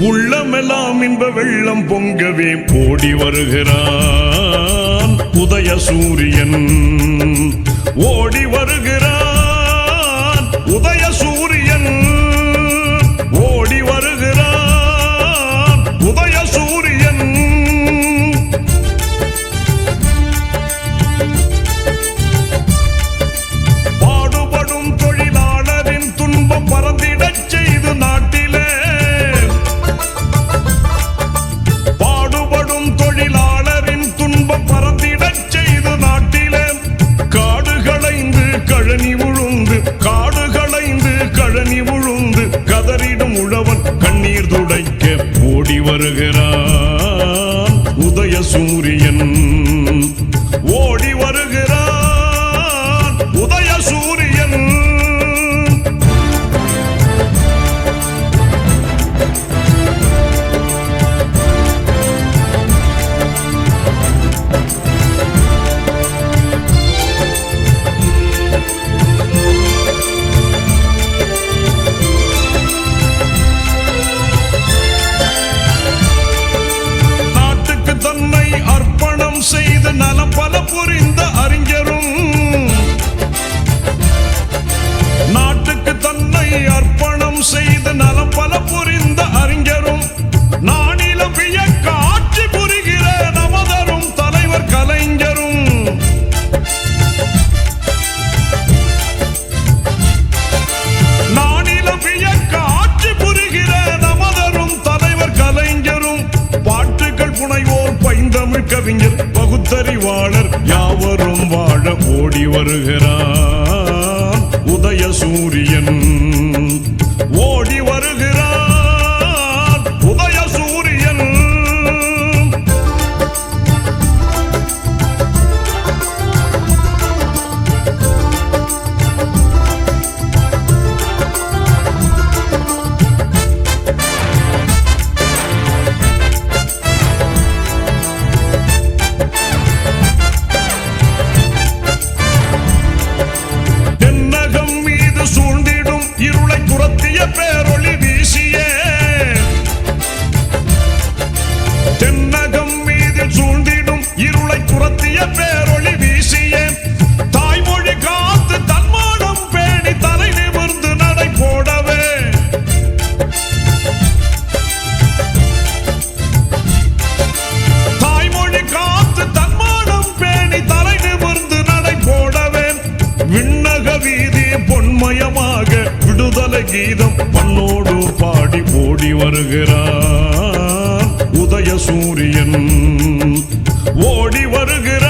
உள்ளமெல்லாம் இன்ப வெள்ளம் பொங்கவே. போடி வருகிறான் உதய சூரியன் நலம் பல புரிந்த அறிஞரும். நாட்டுக்கு தன்னை அர்ப்பணம் செய்து நலம் பல புரிந்த அறிஞரும். நானிலம் வியக்க ஆட்சி புரிகிற நமதரும் தலைவர் கலைஞரும். நானிலம் வியக்க ஆட்சி புரிகிற நமதரும் தலைவர் கலைஞரும். பாட்டுகள் புனைவோர் பைந்தமிழ் கவிஞர். பகுத்தறிவாளர் யாவரும் வாழ ஓடி வருகிறார். கீதம் பண்ணோடு பாடி ஓடி வருகிறார். உதய சூரியன் ஓடி வருகிறார்.